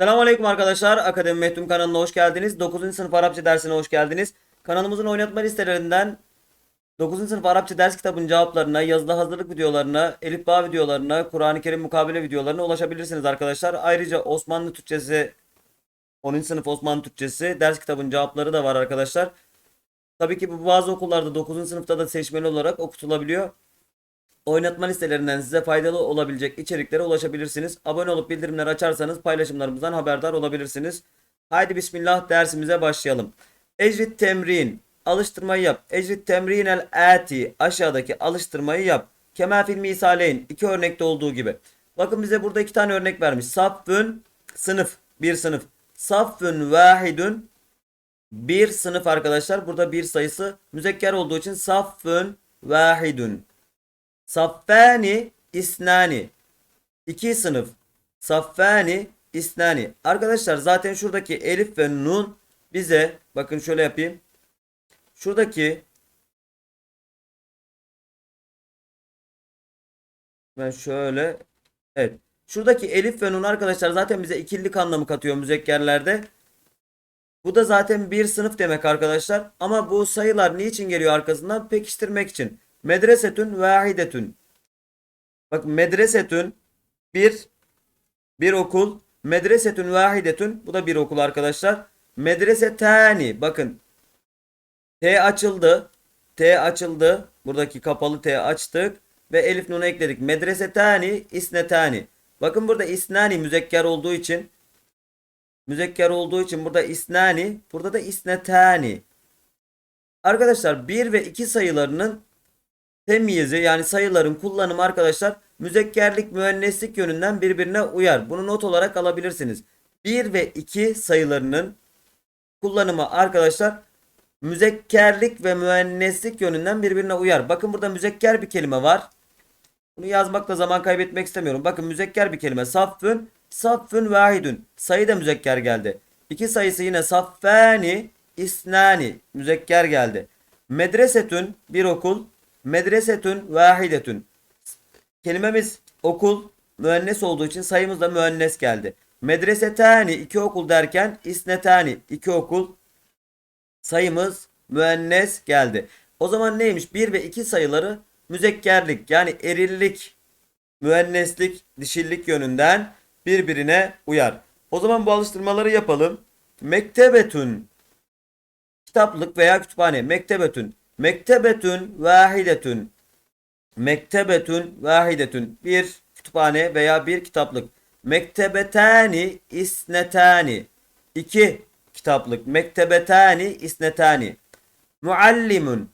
Selamünaleyküm arkadaşlar. Akademi Mehtum kanalına hoş geldiniz. 9. sınıf Arapça dersine hoş geldiniz. Kanalımızın oynatma listelerinden 9. sınıf Arapça ders kitabının cevaplarına, yazılı hazırlık videolarına, elifba videolarına, Kur'an-ı Kerim mukabele videolarına ulaşabilirsiniz arkadaşlar. Ayrıca Osmanlı Türkçesi 10. sınıf Osmanlı Türkçesi ders kitabının cevapları da var arkadaşlar. Tabii ki bu bazı okullarda 9. sınıfta da seçmeli olarak okutulabiliyor. Oynatma listelerinden size faydalı olabilecek içeriklere ulaşabilirsiniz. Abone olup bildirimleri açarsanız paylaşımlarımızdan haberdar olabilirsiniz. Haydi bismillah dersimize başlayalım. Ecrit temrin. Alıştırmayı yap. Ecrit temrin el ati. Aşağıdaki alıştırmayı yap. Kema fil misaleyn. iki örnekte olduğu gibi. Bakın bize burada iki tane örnek vermiş. Saffün sınıf. Bir sınıf. Saffün vahidün bir sınıf arkadaşlar. Burada bir sayısı müzekker olduğu için saffün vahidün. Saffani isnani. İki sınıf. Saffani isnani. Arkadaşlar zaten şuradaki elif ve nun bize bakın şöyle yapayım. Şuradaki ben şöyle evet. Şuradaki elif ve nun arkadaşlar zaten bize ikililik anlamı katıyor müzekkerlerde. Bu da zaten bir sınıf demek arkadaşlar. Ama bu sayılar niçin geliyor arkasından? Pekiştirmek için. Medresetün vahidetün. Bakın medresetün bir bir okul. Medresetün vahidetün. Bu da bir okul arkadaşlar. Medresetani. Bakın. T açıldı. T açıldı. Buradaki kapalı T açtık. Ve elif nunu ekledik. Medresetani isnetani. Bakın burada isnani müzekker olduğu için müzekker olduğu için burada isnani, burada da isnetani. Arkadaşlar 1 ve 2 sayılarının temyizi yani sayıların kullanımı arkadaşlar müzekkerlik müenneslik yönünden birbirine uyar. Bunu not olarak alabilirsiniz. 1 ve 2 sayılarının kullanımı arkadaşlar müzekkerlik ve müenneslik yönünden birbirine uyar. Bakın burada müzekker bir kelime var. Bunu yazmakla zaman kaybetmek istemiyorum. Bakın müzekker bir kelime. Saffün, saffün vahidün. Sayı da müzekker geldi. İki sayısı yine saffani, isnani. Müzekker geldi. Medresetün bir okul. Medresetün vahidetün. Kelimemiz okul müennes olduğu için sayımız da müennes geldi. Medresetani iki okul derken isnetani iki okul sayımız müennes geldi. O zaman neymiş? 1 ve 2 sayıları müzekkerlik yani erillik, müenneslik, dişillik yönünden birbirine uyar. O zaman bu alıştırmaları yapalım. Mektebetün kitaplık veya kütüphane. Mektebetün. Mektebetün vahidetün. Mektebetün vahidetün. Bir kütüphane veya bir kitaplık. Mektebetani isnetani. İki kitaplık. Mektebetani isnetani. Muallimun.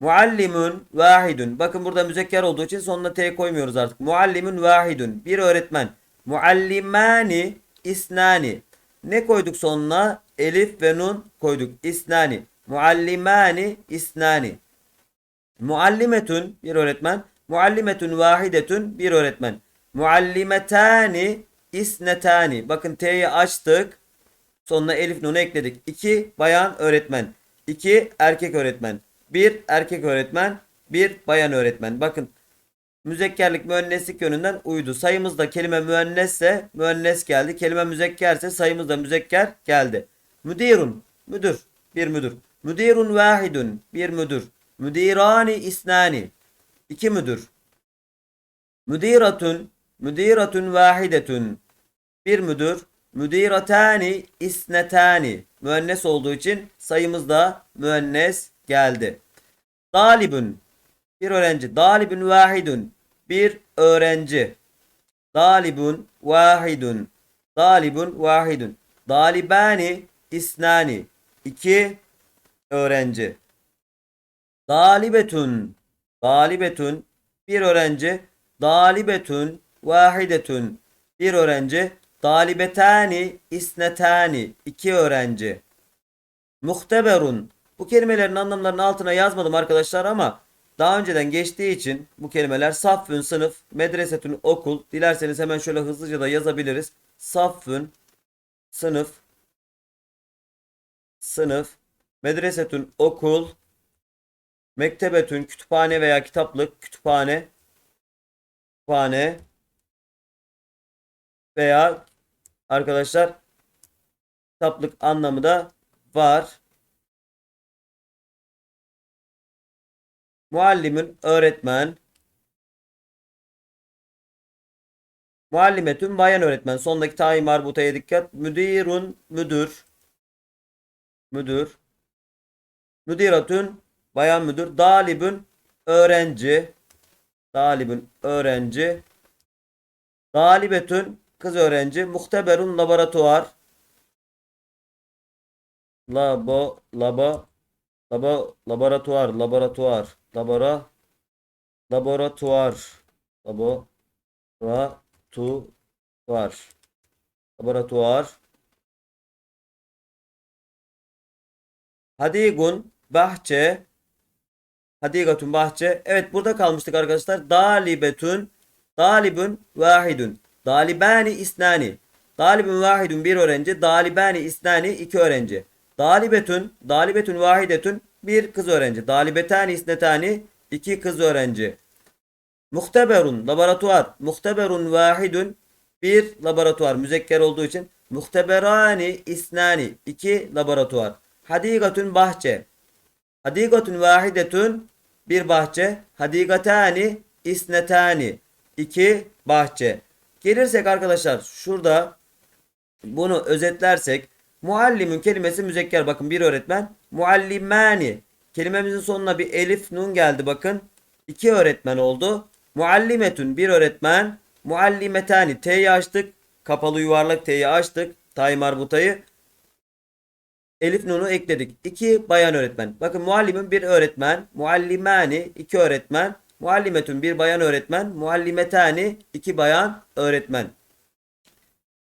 Muallimun vahidun. Bakın burada müzekker olduğu için sonuna T koymuyoruz artık. Muallimun vahidun. Bir öğretmen. Muallimani isnani. Ne koyduk sonuna? Elif ve nun koyduk. İsnani. Muallimani isnani. Muallimetun bir öğretmen. Muallimetun vahidetun bir öğretmen. Muallimetani isnetani. Bakın T'yi açtık. Sonuna elif nunu ekledik. İki bayan öğretmen. iki erkek öğretmen. Bir erkek öğretmen. Bir bayan öğretmen. Bakın müzekkerlik müenneslik yönünden uydu. Sayımızda kelime müennesse müennes geldi. Kelime müzekkerse sayımızda müzekker geldi. Müdirun müdür. Bir müdür. Müdirun vahidun. Bir müdür. Müdirani isnani. iki müdür. Müdiratun. Müdiratun vahidetun. Bir müdür. Müdiratani isnetani. Müennes olduğu için sayımızda müennes geldi. Dalibun. Bir öğrenci. Dalibun vahidun. Bir öğrenci. Dalibun vahidun. Dalibun vahidun. Dalibani isnani. İki öğrenci. Dalibetun. Dalibetun. Bir öğrenci. Dalibetun vahidetun. Bir öğrenci. Dalibetani isnetani. iki öğrenci. Muhteberun. Bu kelimelerin anlamlarını altına yazmadım arkadaşlar ama daha önceden geçtiği için bu kelimeler saffün sınıf, medresetün okul. Dilerseniz hemen şöyle hızlıca da yazabiliriz. Saffün sınıf, sınıf, medresetün okul, mektebetün kütüphane veya kitaplık, kütüphane, kütüphane veya arkadaşlar kitaplık anlamı da var. Muallimin öğretmen. Muallimetün bayan öğretmen. Sondaki tayin marbutaya dikkat. Müdirun müdür. Müdür. Müdiratün bayan müdür. Dalibün öğrenci. Dalibün öğrenci. Dalibetün kız öğrenci. Muhteberun laboratuvar. Labo labo labo laboratuvar laboratuvar labora laboratuvar laboratuvar laboratuvar Hadigun bahçe Hadigatun bahçe. Evet burada kalmıştık arkadaşlar. Dalibetün Dalibün vahidun. Dalibani isnani. Dalibün vahidun bir öğrenci. Dalibani isnani iki öğrenci. Dalibetün Dalibetün vahidetün bir kız öğrenci. Dalibetani isnetani iki kız öğrenci. Muhteberun laboratuvar. Muhteberun vahidun bir laboratuvar. Müzekker olduğu için. Muhteberani isnani iki laboratuvar. Hadigatun bahçe. Hadigatun vahidetun bir bahçe. Hadigatani isnetani iki bahçe. Gelirsek arkadaşlar şurada bunu özetlersek muallimun kelimesi müzekker bakın bir öğretmen. Muallimani kelimemizin sonuna bir elif nun geldi bakın. iki öğretmen oldu. Muallimetun bir öğretmen. Muallimetani T'yi açtık. Kapalı yuvarlak T'yi açtık. Tay marbutayı. Elif nunu ekledik. İki bayan öğretmen. Bakın muallimin bir öğretmen. Muallimani iki öğretmen. Muallimetun bir bayan öğretmen. Muallimetani iki bayan öğretmen.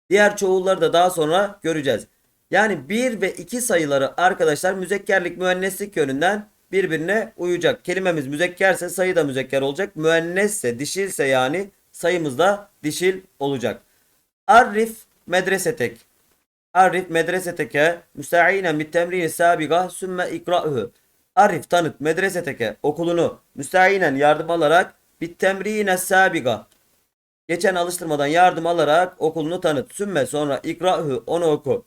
Diğer çoğulları da daha sonra göreceğiz. Yani 1 ve 2 sayıları arkadaşlar müzekkerlik müenneslik yönünden birbirine uyacak. Kelimemiz müzekkerse sayı da müzekker olacak. Müennesse dişilse yani sayımız da dişil olacak. Arif medresetek. Arif medreseteke müsta'inen bit temrini sabiga sümme ikra'uhu. Arif tanıt medreseteke okulunu müsta'inen yardım alarak bit temrine sabiga. Geçen alıştırmadan yardım alarak okulunu tanıt. Sümme sonra ikra'uhu onu oku.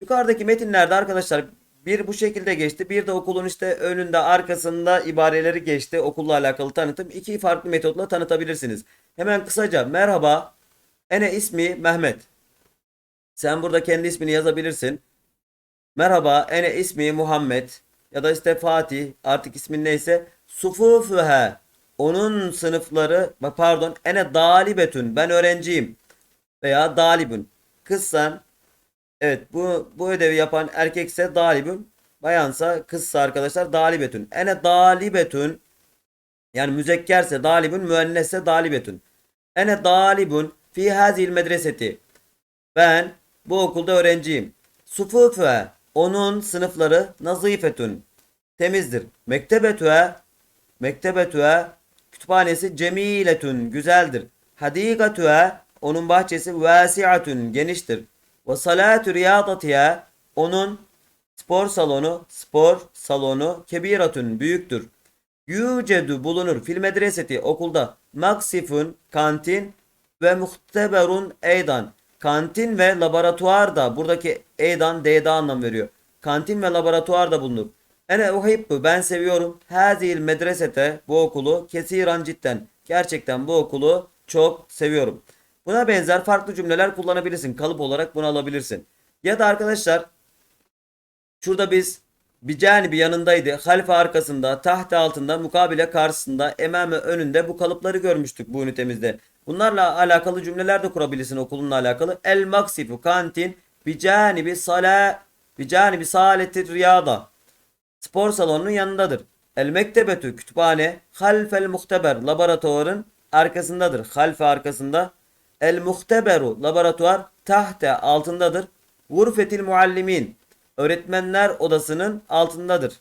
Yukarıdaki metinlerde arkadaşlar bir bu şekilde geçti. Bir de okulun işte önünde arkasında ibareleri geçti. Okulla alakalı tanıtım. İki farklı metotla tanıtabilirsiniz. Hemen kısaca merhaba. Ene ismi Mehmet. Sen burada kendi ismini yazabilirsin. Merhaba ene ismi Muhammed. Ya da işte Fatih artık ismin neyse. Sufufuhe. Onun sınıfları pardon ene dalibetün ben öğrenciyim. Veya dalibün. Kızsan Evet bu bu ödevi yapan erkekse dalibün, bayansa kızsa arkadaşlar dalibetün. Ene dalibetün yani müzekkerse dalibün, müennesse dalibetün. Ene dalibun fi hazil medreseti. Ben bu okulda öğrenciyim. Sufufe onun sınıfları nazifetün temizdir. Mektebetüe mektebetüe kütüphanesi cemiletün güzeldir. Hadikatüe onun bahçesi vasiatün geniştir. Ve salatu riyadatiha onun spor salonu spor salonu kebiratun büyüktür. Yücedu bulunur fil medreseti okulda maksifun kantin ve muhteberun eydan kantin ve laboratuvar da buradaki eydan D'da anlam veriyor. Kantin ve laboratuvar da bulunur. Ene uhibbu ben seviyorum. Hazil medresete bu okulu kesiran cidden. Gerçekten bu okulu çok seviyorum. Buna benzer farklı cümleler kullanabilirsin. Kalıp olarak bunu alabilirsin. Ya da arkadaşlar şurada biz bir canibi yanındaydı. Halife arkasında, tahta altında, mukabile karşısında, emame önünde bu kalıpları görmüştük bu ünitemizde. Bunlarla alakalı cümleler de kurabilirsin okulunla alakalı. El maksifu kantin bir canibi sala bir canibi saletir riyada. Spor salonunun yanındadır. El mektebetü kütüphane halfel muhteber laboratuvarın arkasındadır. Halfe arkasında. El muhteberu laboratuvar tahte altındadır. Gurfetil muallimin öğretmenler odasının altındadır.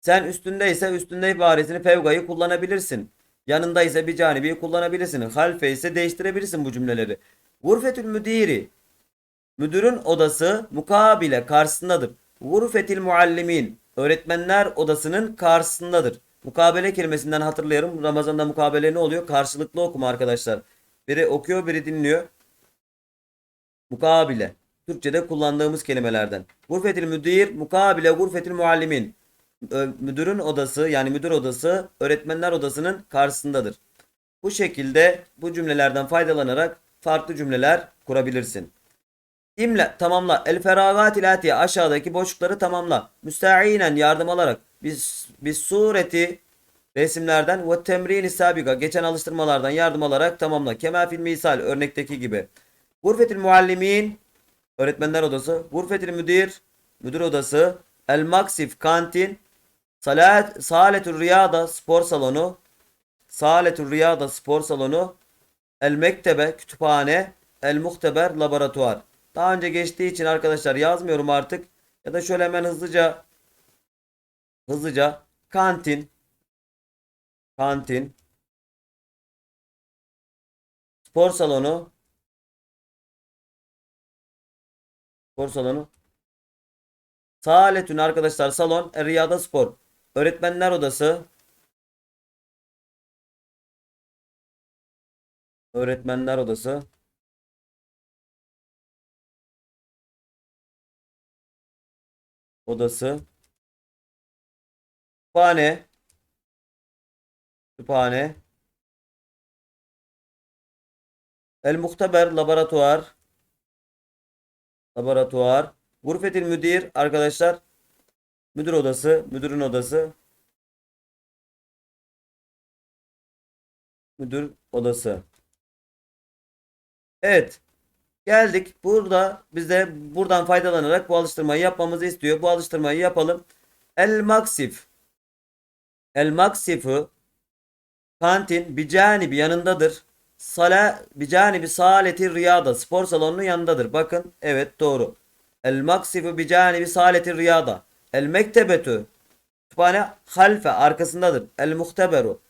Sen üstündeyse üstünde ibaresini fevgayı kullanabilirsin. Yanında ise bir canibi kullanabilirsin. Halfe ise değiştirebilirsin bu cümleleri. Gurfetül müdiri müdürün odası mukabile karşısındadır. Gurfetil muallimin öğretmenler odasının karşısındadır. Mukabele kelimesinden hatırlayalım. Ramazan'da mukabele ne oluyor? Karşılıklı okuma arkadaşlar. Biri okuyor, biri dinliyor. Mukabile. Türkçe'de kullandığımız kelimelerden. Gurfetil müdir, mukabile gurfetil muallimin. Müdürün odası yani müdür odası öğretmenler odasının karşısındadır. Bu şekilde bu cümlelerden faydalanarak farklı cümleler kurabilirsin. İmle tamamla. El feragatil atiye aşağıdaki boşlukları tamamla. Müsta'inen yardım alarak. Biz, biz sureti resimlerden ve temrini sabiga geçen alıştırmalardan yardım alarak tamamla. Kema fil misal örnekteki gibi. Gurfetil muallimin öğretmenler odası. Gurfetil müdir müdür odası. El maksif kantin. Salat, Saletül Riyada spor salonu. Saletül Riyada spor salonu. El mektebe kütüphane. El muhteber laboratuvar. Daha önce geçtiği için arkadaşlar yazmıyorum artık. Ya da şöyle hemen hızlıca hızlıca kantin kantin spor salonu spor salonu Saletün arkadaşlar salon Riyada Spor öğretmenler odası. Öğretmenler odası. Odası. Kütüphane. Kütüphane. El Muhteber laboratuvar. Laboratuvar. Gurfetil müdir. Arkadaşlar müdür odası müdürün odası müdür odası Evet Geldik. Burada bize buradan faydalanarak bu alıştırmayı yapmamızı istiyor. Bu alıştırmayı yapalım. El maksif. El maksifu kantin bir canibi yanındadır. Sala bir canibi saleti riyada spor salonunun yanındadır. Bakın evet doğru. El maksifu bir canibi saleti riyada. El mektebetu kütüphane halfe arkasındadır. El muhteberu.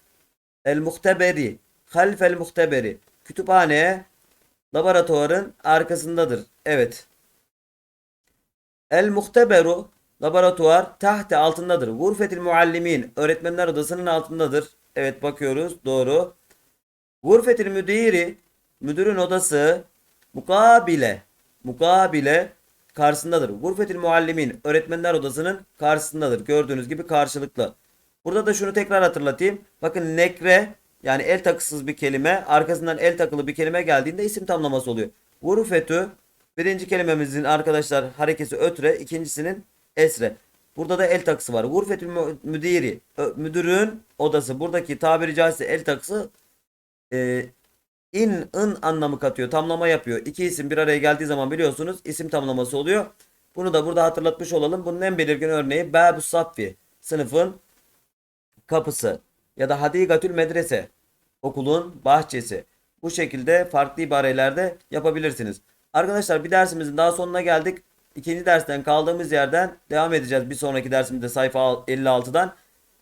El muhteberi. Halfel muhteberi. Kütüphane laboratuvarın arkasındadır. Evet. El muhteberu laboratuvar tahte altındadır. Gurfetil muallimin öğretmenler odasının altındadır. Evet bakıyoruz. Doğru. Gurfetil müdiri müdürün odası mukabile mukabile karşısındadır. Gurfetil muallimin öğretmenler odasının karşısındadır. Gördüğünüz gibi karşılıklı. Burada da şunu tekrar hatırlatayım. Bakın nekre yani el takısız bir kelime arkasından el takılı bir kelime geldiğinde isim tamlaması oluyor. Gurfetü birinci kelimemizin arkadaşlar harekesi ötre ikincisinin esre. Burada da el takısı var. Gurfetül mü- müdiri müdürün odası. Buradaki tabiri caizse el takısı e, in ın anlamı katıyor. Tamlama yapıyor. İki isim bir araya geldiği zaman biliyorsunuz isim tamlaması oluyor. Bunu da burada hatırlatmış olalım. Bunun en belirgin örneği Babu Saffi. Sınıfın kapısı ya da Hadigatül Medrese okulun bahçesi. Bu şekilde farklı ibarelerde yapabilirsiniz. Arkadaşlar bir dersimizin daha sonuna geldik. İkinci dersten kaldığımız yerden devam edeceğiz. Bir sonraki dersimizde sayfa 56'dan.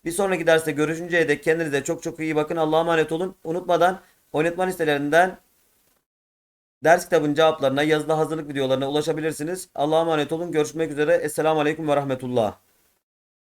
Bir sonraki derste görüşünceye dek kendinize çok çok iyi bakın. Allah'a emanet olun. Unutmadan oynatma listelerinden ders kitabının cevaplarına, yazılı hazırlık videolarına ulaşabilirsiniz. Allah'a emanet olun. Görüşmek üzere. Esselamu Aleyküm ve Rahmetullah.